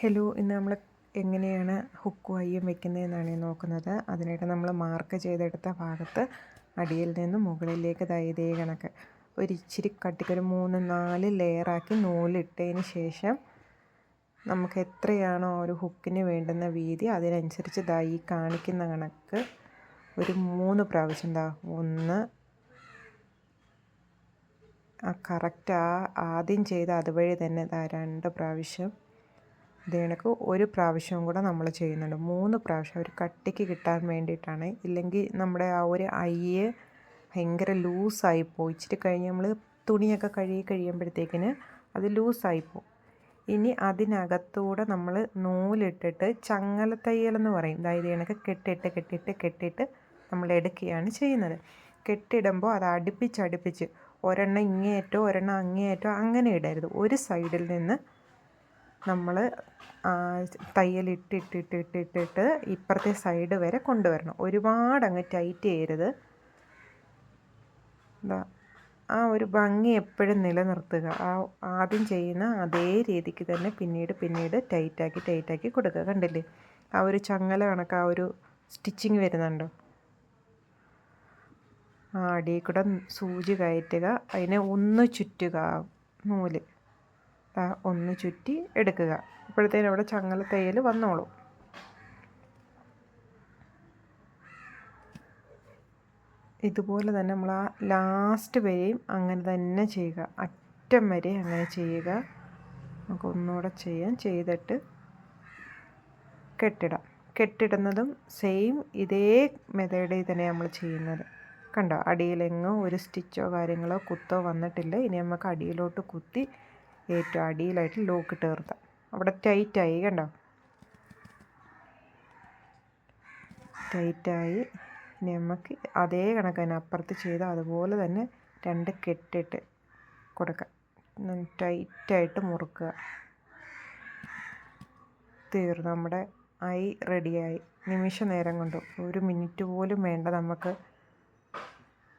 Hello ഇന്ന് നമ്മൾ എങ്ങനെയാണ് ഹുക്കും അയ്യും വെക്കുന്നതെന്നാണ് നോക്കുന്നത്. അതിനായിട്ട് നമ്മൾ മാർക്ക് ചെയ്തെടുത്ത ഭാഗത്ത് അടിയിൽ നിന്ന് മുകളിലേക്ക് ഇതേ കണക്ക്. ഒരു ഇച്ചിരി കട്ടിക്കൊരു മൂന്ന് നാല് ലെയറാക്കി നൂലിട്ടതിന് ശേഷം നമുക്ക് എത്രയാണോ ഒരു ഹുക്കിന് വേണ്ടുന്ന വീതി അതിനനുസരിച്ച് ദാ കാണിക്കുന്ന കണക്ക് ഒരു മൂന്ന് പ്രാവശ്യം ദാ ഒന്ന് ആ കറക്റ്റ് ആ ആദ്യം ചെയ്ത അതുവഴി തന്നെ ദാ രണ്ട് പ്രാവശ്യം ഇത് കണക്ക് ഒരു പ്രാവശ്യവും കൂടെ നമ്മൾ ചെയ്യുന്നുണ്ട്. മൂന്ന് പ്രാവശ്യം ഒരു കട്ടിക്ക് കിട്ടാൻ വേണ്ടിയിട്ടാണ്. ഇല്ലെങ്കിൽ നമ്മുടെ ആ ഒരു അയ്യ് ഭയങ്കര ലൂസായി പോകും ഇച്ചിരി കഴിഞ്ഞ് നമ്മൾ തുണിയൊക്കെ കഴുകി കഴിയുമ്പോഴത്തേക്കിന് അത് ലൂസായി പോകും ഇനി അതിനകത്തൂടെ നമ്മൾ നൂലിട്ടിട്ട് ചങ്ങല തയ്യൽ എന്ന് പറയും. അതായത് കണക്ക് കെട്ടിട്ട് കെട്ടിട്ട് കെട്ടിട്ട് നമ്മൾ എടുക്കുകയാണ് ചെയ്യുന്നത്. കെട്ടിടുമ്പോൾ അത് അടുപ്പിച്ചടുപ്പിച്ച് ഒരെണ്ണം ഇങ്ങേയറ്റോ ഒരെണ്ണം അങ്ങേയറ്റോ അങ്ങനെ ഇടരുത്. ഒരു സൈഡിൽ നിന്ന് നമ്മൾ തയ്യലിട്ടിട്ടിട്ടിട്ടിട്ടിട്ട് ഇപ്പുറത്തെ സൈഡ് വരെ കൊണ്ടുവരണം. ഒരുപാട് അങ്ങ് ടൈറ്റ് ചെയ്യരുത് ആ ഒരു ഭംഗി എപ്പോഴും നിലനിർത്തുക. ആ ആദ്യം ചെയ്യുന്ന അതേ രീതിക്ക് തന്നെ പിന്നീട് പിന്നീട് ടൈറ്റാക്കി ടൈറ്റാക്കി കൊടുക്കുക. കണ്ടില്ലേ? ആ ഒരു ചങ്ങല കണക്ക് ആ ഒരു സ്റ്റിച്ചിങ് വരുന്നുണ്ടോ? ആ അടിയിൽ കൂടെ സൂചി കയറ്റുക. അതിനെ ഒന്ന് ചുറ്റുക നൂൽ. ഒന്ന് ചുറ്റി എടുക്കുക. അപ്പോഴത്തേനും അവിടെ ചങ്ങല തയ്യൽ വന്നോളൂ. ഇതുപോലെ തന്നെ നമ്മൾ ആ ലാസ്റ്റ് വരെയും അങ്ങനെ തന്നെ ചെയ്യുക. അറ്റം വരെ അങ്ങനെ ചെയ്യുക. നമുക്ക് ഒന്നുകൂടെ ചെയ്യാം. ചെയ്തിട്ട് കെട്ടിടാം. കെട്ടിടുന്നതും സെയിം ഇതേ മെത്തേഡിൽ തന്നെ നമ്മൾ ചെയ്യുന്നത്. കണ്ടോ? അടിയിലെങ്ങോ ഒരു സ്റ്റിച്ചോ കാര്യങ്ങളോ കുത്തോ വന്നിട്ടില്ല. ഇനി നമുക്ക് അടിയിലോട്ട് കുത്തി ഏറ്റവും അടിയിലായിട്ട് ലോക്ക് ഇട്ട് അവിടെ ടൈറ്റായി കണ്ടോ? ടൈറ്റായി നമുക്ക് അതേ കണക്ക് തന്നെ അപ്പുറത്ത് ചെയ്ത് അതുപോലെ തന്നെ രണ്ട് കെട്ടിട്ട് കൊടുക്കാം. ടൈറ്റായിട്ട് മുറുക്കുക. തീർന്നു. നമ്മുടെ ഐ റെഡിയായി നിമിഷ നേരം കൊണ്ട് ഒരു മിനിറ്റ് പോലും വേണ്ട നമുക്ക്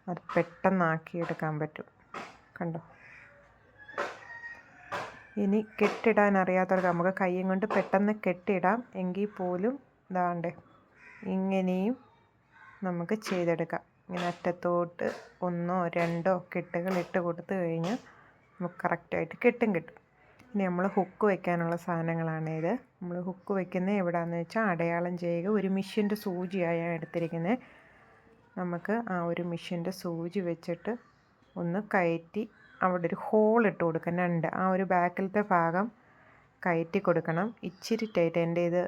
അത് പെട്ടെന്നാക്കിയെടുക്കാൻ പറ്റും. കണ്ടോ? ഇനി കെട്ടിടാൻ അറിയാത്തവർക്ക് നമുക്ക് കൈയും കൊണ്ട് പെട്ടെന്ന് കെട്ടിടാം. എങ്കിൽ പോലും ഇതാണ്ട് ഇങ്ങനെയും നമുക്ക് ചെയ്തെടുക്കാം. ഇങ്ങനെ അറ്റത്തോട്ട് ഒന്നോ രണ്ടോ കെട്ടുകൾ ഇട്ട് കൊടുത്തു കഴിഞ്ഞാൽ നമുക്ക് കറക്റ്റായിട്ട് കെട്ടും കിട്ടും. ഇനി നമ്മൾ ഹുക്ക് വയ്ക്കാനുള്ള സാധനങ്ങളാണിത് നമ്മൾ ഹുക്ക് വയ്ക്കുന്നത് എവിടെയാണെന്ന് വെച്ചാൽ അടയാളം ചെയ്യുക. ഒരു മിഷ്യന്റെ സൂചിയായ എടുത്തിരിക്കുന്നത്. നമുക്ക് ആ ഒരു മിഷ്യന്റെ സൂചി വെച്ചിട്ട് ഒന്ന് കയറ്റി അവിടെ ഒരു ഹോൾ ഇട്ട് കൊടുക്കണം. രണ്ട്. ആ ഒരു ബാക്കിലത്തെ ഭാഗം കയറ്റി കൊടുക്കണം. ഇച്ചിരി ടൈറ്റ് എന്റെ ഇത്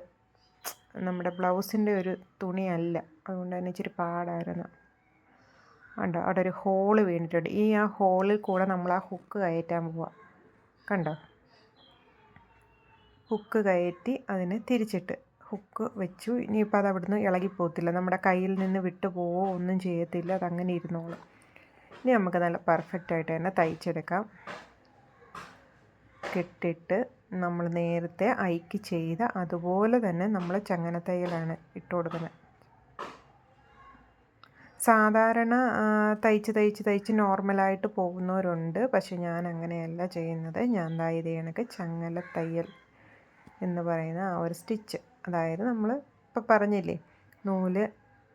നമ്മുടെ ബ്ലൗസിന്റെ ഒരു തുണിയല്ല. അതുകൊണ്ട് തന്നെ ഇച്ചിരി പാടായിരുന്നു. കണ്ടോ? അവിടെ ഒരു ഹോൾ വീണിട്ടുണ്ട്. ഈ ആ ഹോളിൽ കൂടെ നമ്മൾ ആ ഹുക്ക് കയറ്റാൻ പോവാം. കണ്ടോ? ഹുക്ക് കയറ്റി അതിന് തിരിച്ചിട്ട് ഹുക്ക് വെച്ചു. ഇനിയിപ്പോൾ അത് അവിടുന്ന് ഇളകി ഇളകിപ്പോകത്തില്ല നമ്മുടെ കയ്യിൽ നിന്ന് വിട്ടു പോവോ ഒന്നും ചെയ്യത്തില്ല. അതങ്ങനെ ഇരുന്നോളും. ഇനി നമുക്ക് നല്ല പെർഫെക്റ്റ് ആയിട്ട് തന്നെ തയ്ച്ചെടുക്കാം. കെട്ടിട്ട് നമ്മൾ നേരത്തെ ഐക്ക് ചെയ്ത അതുപോലെ തന്നെ നമ്മൾ ചങ്ങനത്തയ്യലാണ് ഇട്ട് കൊടുക്കുന്നത്. സാധാരണ തയ്ച്ച് തയ്ച്ച് തയ്ച്ച് നോർമലായിട്ട് പോകുന്നവരുണ്ട്. പക്ഷെ ഞാൻ അങ്ങനെയല്ല ചെയ്യുന്നത്. ഞാൻ ഇത് കണക്ക് ചങ്ങല തയ്യൽ എന്ന് പറയുന്ന ആ ഒരു സ്റ്റിച്ച് അതായത് നമ്മൾ ഇപ്പോൾ പറഞ്ഞില്ലേ നൂൽ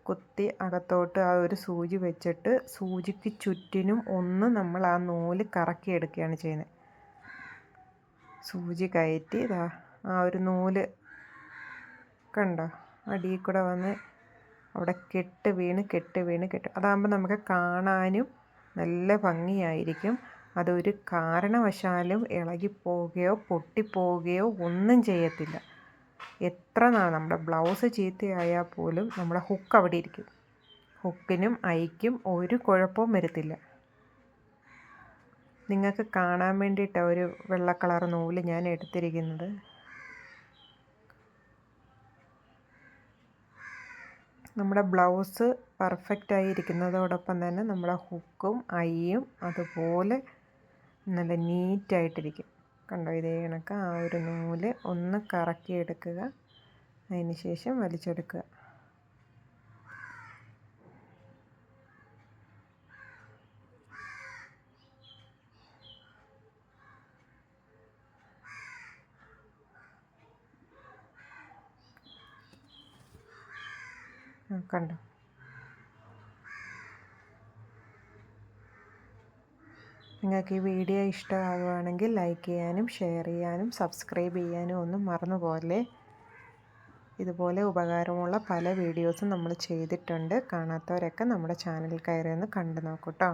കുത്തി അകത്തോട്ട് ആ ഒരു സൂചി വെച്ചിട്ട് സൂചിക്ക് ചുറ്റിനും ഒന്ന് നമ്മൾ ആ നൂൽ കറക്കി എടുക്കുകയാണ് ചെയ്യുന്നത്. സൂചി കയറ്റി ഇതാ ആ ഒരു നൂൽ കണ്ടോ? അടിയിൽ കൂടെ വന്ന് അവിടെ കെട്ട് വീണ് കെട്ട് വീണ് കെട്ട്. അതാകുമ്പോൾ നമുക്ക് കാണാനും നല്ല ഭംഗിയായിരിക്കും. അതൊരു കാരണവശാലും ഇളകിപ്പോവുകയോ പൊട്ടിപ്പോവുകയോ ഒന്നും ചെയ്യത്തില്ല. എത്ര നാൾ നമ്മുടെ ബ്ലൗസ് ചീത്തയായാൽ പോലും നമ്മുടെ ഹുക്ക് അവിടെ ഇരിക്കും. ഹുക്കിനും ഐക്കും ഒരു കുഴപ്പവും വരത്തില്ല. നിങ്ങൾക്ക് കാണാൻ വേണ്ടിയിട്ട് ഒരു വെള്ള കളർ നൂൽ ഞാൻ എടുത്തിരിക്കുന്നത്. നമ്മുടെ ബ്ലൗസ് പെർഫെക്റ്റ് പെർഫെക്റ്റായി ഇരിക്കുന്നതോടൊപ്പം തന്നെ നമ്മുടെ ഹുക്കും ഐയും അതുപോലെ നല്ല നീറ്റായിട്ടിരിക്കും കണ്ടോ? ഇതേ കണക്ക് ആ ഒരു നൂൽ ഒന്ന് കറക്കിയെടുക്കുക. അതിന് ശേഷം വലിച്ചെടുക്കുക. കണ്ടോ? നിങ്ങൾക്ക് ഈ വീഡിയോ ഇഷ്ടമാകുകയാണെങ്കിൽ ലൈക്ക് ചെയ്യാനും ഷെയർ ചെയ്യാനും സബ്സ്ക്രൈബ് ചെയ്യാനും ഒന്നും മറന്നു പോകല്ലേ? ഇതുപോലെ ഉപകാരമുള്ള പല വീഡിയോസും നമ്മൾ ചെയ്തിട്ടുണ്ട്. കാണാത്തവരൊക്കെ നമ്മുടെ ചാനൽ കയറി ഒന്ന് കണ്ടു നോക്കൂ കേട്ടോ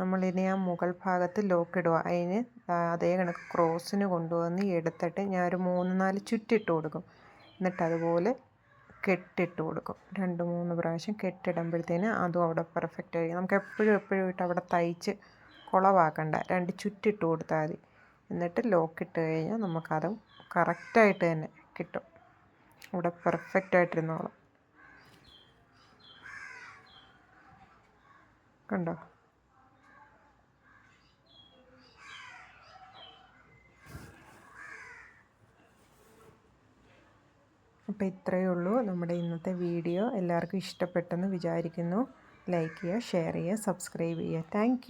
നമ്മളിനി ആ മുകൾ ഭാഗത്ത് ലോക്ക് ഇടുക. അതിന് അതേ കണക്ക് ക്രോസിന് കൊണ്ടുവന്ന് എടുത്തിട്ട് ഞാൻ ഒരു മൂന്ന് നാല് ചുറ്റിട്ട് കൊടുക്കും. എന്നിട്ട് അതുപോലെ കെട്ടിട്ട് കൊടുക്കും. രണ്ട് മൂന്ന് പ്രാവശ്യം കെട്ടിടുമ്പോഴത്തേന് അതും അവിടെ പെർഫെക്റ്റ് ആയി നമുക്ക് എപ്പോഴും എപ്പോഴും ഇട്ട് അവിടെ തയ്ച്ച് കുളവാക്കണ്ട. രണ്ട് ചുറ്റിട്ട് കൊടുത്താൽ മതി. എന്നിട്ട് ലോക്ക് ഇട്ട് കഴിഞ്ഞാൽ നമുക്കത് കറക്റ്റായിട്ട് തന്നെ കിട്ടും. അവിടെ പെർഫെക്റ്റ് ആയിട്ടിരുന്നോളും. കണ്ടോ? അപ്പോൾ ഇത്രയേ ഉള്ളൂ. നമ്മുടെ ഇന്നത്തെ വീഡിയോ എല്ലാവർക്കും ഇഷ്ടപ്പെട്ടെന്ന് വിചാരിക്കുന്നു. ലൈക്ക് ചെയ്യുക ഷെയർ ചെയ്യുക സബ്സ്ക്രൈബ് ചെയ്യുക. താങ്ക്